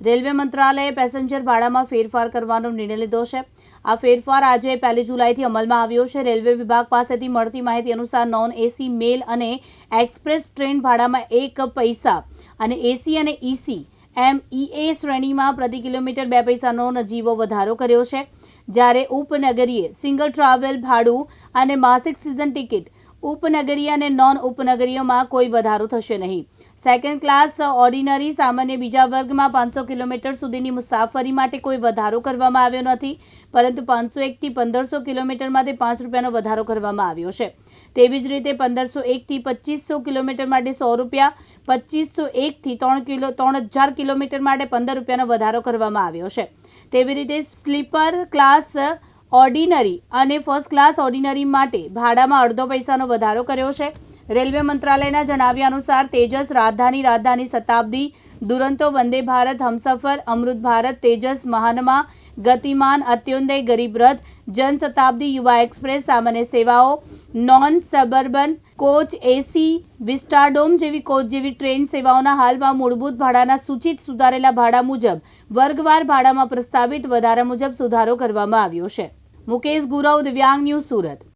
Railway મંત્રાલયે passenger ભાડામાં ફેરફાર કરવાનો નિર્ણય લીધો છે. આ ફેરફાર આજે પહેલી જુલાઈથી અમલમાં આવ્યો છે. રેલવે વિભાગ પાસેથી મળતી માહિતી અનુસાર નોન એસી, મેલ અને એક્સપ્રેસ ટ્રેન ભાડામાં એક પૈસા અને એસી અને ઈસી એમ ઈએ શ્રેણીમાં પ્રતિ કિલોમીટર બે પૈસાનો નજીવો વધારો કર્યો છે. જ્યારે ઉપનગરીય સિંગલ ટ્રાવેલ, ભાડું અને માસિક સિઝન ટિકિટ ઉપનગરીય અને નોન ઉપનગરીયમાં કોઈ વધારો થશે નહીં. સેકન્ડ ક્લાસ ઓર્ડિનરી સામાન્ય બીજા વર્ગમાં પાંચસો કિલોમીટર સુધીની મુસાફરી માટે કોઈ વધારો કરવામાં આવ્યો નથી, પરંતુ પાંચસો એકથી પંદરસો કિલોમીટર માટે પાંચ રૂપિયાનો વધારો કરવામાં આવ્યો છે. તેવી જ રીતે પંદરસો એકથી પચીસો કિલોમીટર માટે સો રૂપિયા, પચીસો એકથી ત્રણ કિલો, ત્રણ હજાર કિલોમીટર માટે પંદર રૂપિયાનો વધારો કરવામાં આવ્યો છે. તેવી રીતે સ્લીપર ક્લાસ ઓર્ડિનરી અને ફર્સ્ટ ક્લાસ ઓર્ડિનરી માટે ભાડામાં અડધો પૈસાનો વધારો કર્યો છે. રેલવે મંત્રાલયના જણાવ્યા અનુસાર તેજસ રાજધાની રાજધાની શતાબ્દી દુરંતો વંદે ભારત, હમસફર, અમૃત ભારત, તેજસ મહાનમા ગતિમાન, અત્યોદય, ગરીબ રથ જનશતાબ્દી યુવા એક્સપ્રેસ, સામાન્ય સેવાઓ, non suburban, coach, AC, vistadome જેવી કોચ જેવી ટ્રેન સેવાઓના હાલમાં મૂળભૂત ભાડાના સૂચિત સુધારેલા ભાડા મુજબ વર્ગવાર ભાડામાં પ્રસ્તાવિત વધારા મુજબ સુધારો કરવામાં આવ્યો છે. મુકેશ ગુરવ, દિવ્યાંગ ન્યૂઝ સુરત.